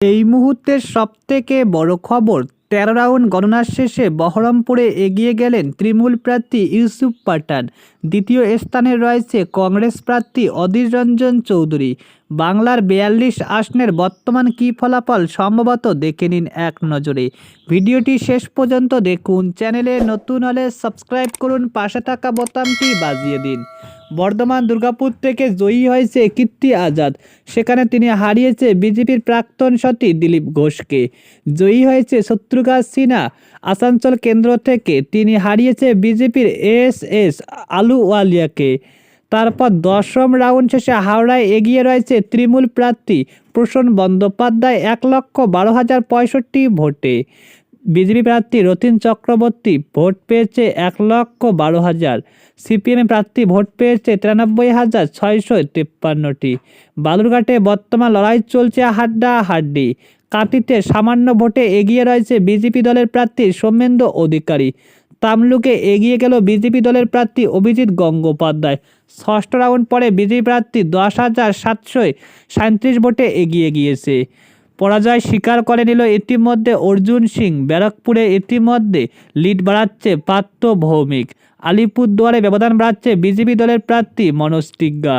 এই মুহূর্তের সবথেকে বড় খবর, তেরো রাউন্ড গণনার শেষে বহরমপুরে এগিয়ে গেলেন তৃণমূল প্রার্থী ইউসুফ পাঠান। দ্বিতীয় স্থানে রয়েছে কংগ্রেস প্রার্থী অধীর রঞ্জন চৌধুরী। বাংলার বিয়াল্লিশ আসনের বর্তমান কী ফলাফল সম্ভবত দেখে নিন এক নজরে। ভিডিওটি শেষ পর্যন্ত দেখুন, চ্যানেলে নতুন হলে সাবস্ক্রাইব করুন, পাশে থাকা বোতামটি বাজিয়ে দিন। বর্ধমান দুর্গাপুর থেকে জয়ী হয়েছে কীর্তি আজাদ। সেখানে তিনি হারিয়েছে বিজেপির প্রাক্তন সতী দিলীপ ঘোষকে। জয়ী হয়েছে শত্রুঘ্ন সিনহা। আসানসোল কেন্দ্র থেকে তিনি হারিয়েছে বিজেপির এস এস আলুওয়ালিয়াকে তারপর দশম রাউন্ড শেষে হাওড়ায় এগিয়ে রয়েছে তৃণমূল প্রার্থী প্রসন্ন বন্দ্যোপাধ্যায় এক লক্ষ বারো হাজার পঁয়ষট্টি ভোটে। বিজেপি প্রার্থী রতিন চক্রবর্তী ভোট পেয়েছে এক লক্ষ বারো হাজার। সিপিএম প্রার্থী ভোট পেয়েছে তিরানব্বই হাজার ছয়শো তিপ্পান্নটি। বালুরঘাটে বর্তমান লড়াই চলছে হাড্ডা হাড্ডি কাটিতে সামান্য ভোটে এগিয়ে রয়েছে বিজেপি দলের প্রার্থী সৌমেন্দ্র অধিকারী। তামলুকে এগিয়ে গেল বিজেপি দলের প্রার্থী অভিজিৎ গঙ্গোপাধ্যায়। ষষ্ঠ রাউন্ড পরে বিজেপি প্রার্থী দশ হাজার সাতশো সাঁত্রিশ ভোটে এগিয়ে গিয়েছে। পরাজয় স্বীকার করে নিল। ইতিমধ্যে অর্জুন সিং ব্যারাকপুরে ইতিমধ্যে লিড বাড়াচ্ছে পার্থ ভৌমিক আলিপুরদুয়ারে ব্যবধান বাড়াচ্ছে বিজেপি দলের প্রার্থী মনোজ টিগ্গা।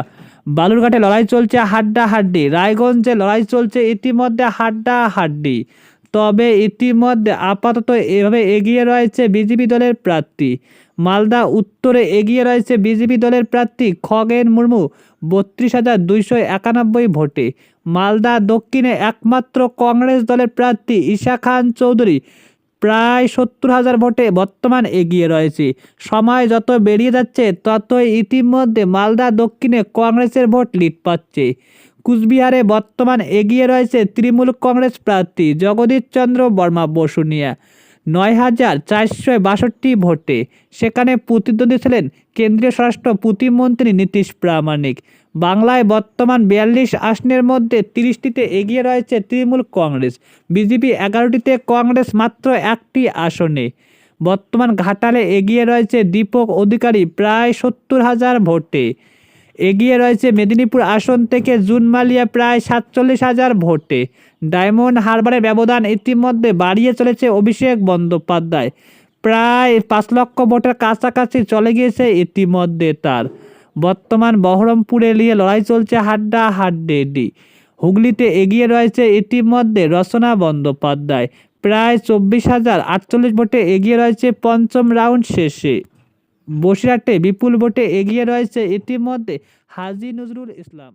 বালুরঘাটে লড়াই চলছে হাড্ডা হাড্ডি রায়গঞ্জে লড়াই চলছে ইতিমধ্যে হাড্ডা হাড্ডি তবে ইতিমধ্যে আপাতত এভাবে এগিয়ে রয়েছে বিজেপি দলের প্রার্থী। মালদা উত্তরে এগিয়ে রয়েছে বিজেপি দলের প্রার্থী খগেন মুর্মু, বত্রিশ হাজার দুইশো একানব্বই ভোটে। মালদা দক্ষিণে একমাত্র কংগ্রেস দলের প্রার্থী ঈশা খান চৌধুরী প্রায় সত্তর হাজার ভোটে বর্তমান এগিয়ে রয়েছে। সময় যত বেরিয়ে যাচ্ছে, ততই ইতিমধ্যে মালদা দক্ষিণে কংগ্রেসের ভোট লিড পাচ্ছে। কুচবিহারে বর্তমান এগিয়ে রয়েছে তৃণমূল কংগ্রেস প্রার্থী জগদীশ চন্দ্র বর্মা বসুনিয়া নয় হাজার চারশো বাষট্টি ভোটে। সেখানে প্রতিদ্বন্দ্বী ছিলেন কেন্দ্রীয় স্বরাষ্ট্র প্রতিমন্ত্রী নীতিশ প্রামাণিক। বাংলায় বর্তমান বিয়াল্লিশ আসনের মধ্যে তিরিশটিতে এগিয়ে রয়েছে তৃণমূল কংগ্রেস। বিজেপি এগারোটিতে, কংগ্রেস মাত্র একটি আসনে। বর্তমান ঘাটালে এগিয়ে রয়েছে দীপক অধিকারী, প্রায় সত্তর হাজার ভোটে। এগিয়ে রয়েছে মেদিনীপুর আসন থেকে জুন মালিয়া প্রায় সাতচল্লিশ হাজার ভোটে। ডায়মন্ড হারবারের ব্যবধান ইতিমধ্যে বাড়িয়ে চলেছে অভিষেক বন্দ্যোপাধ্যায়। প্রায় পাঁচ লক্ষ ভোটের কাছাকাছি চলে গিয়েছে ইতিমধ্যে তার। বর্তমান বহরমপুরে নিয়ে লড়াই চলছে হাড্ডা হাড্ডেডি। হুগলিতে এগিয়ে রয়েছে ইতিমধ্যে রচনা বন্দ্যোপাধ্যায়। প্রায় চব্বিশ হাজার আটচল্লিশ ভোটে এগিয়ে রয়েছে পঞ্চম রাউন্ড শেষে। বসিরহাটে বিপুল ভোটে এগিয়ে রয়েছে ইতিমধ্যে হাজি নজরুল ইসলাম।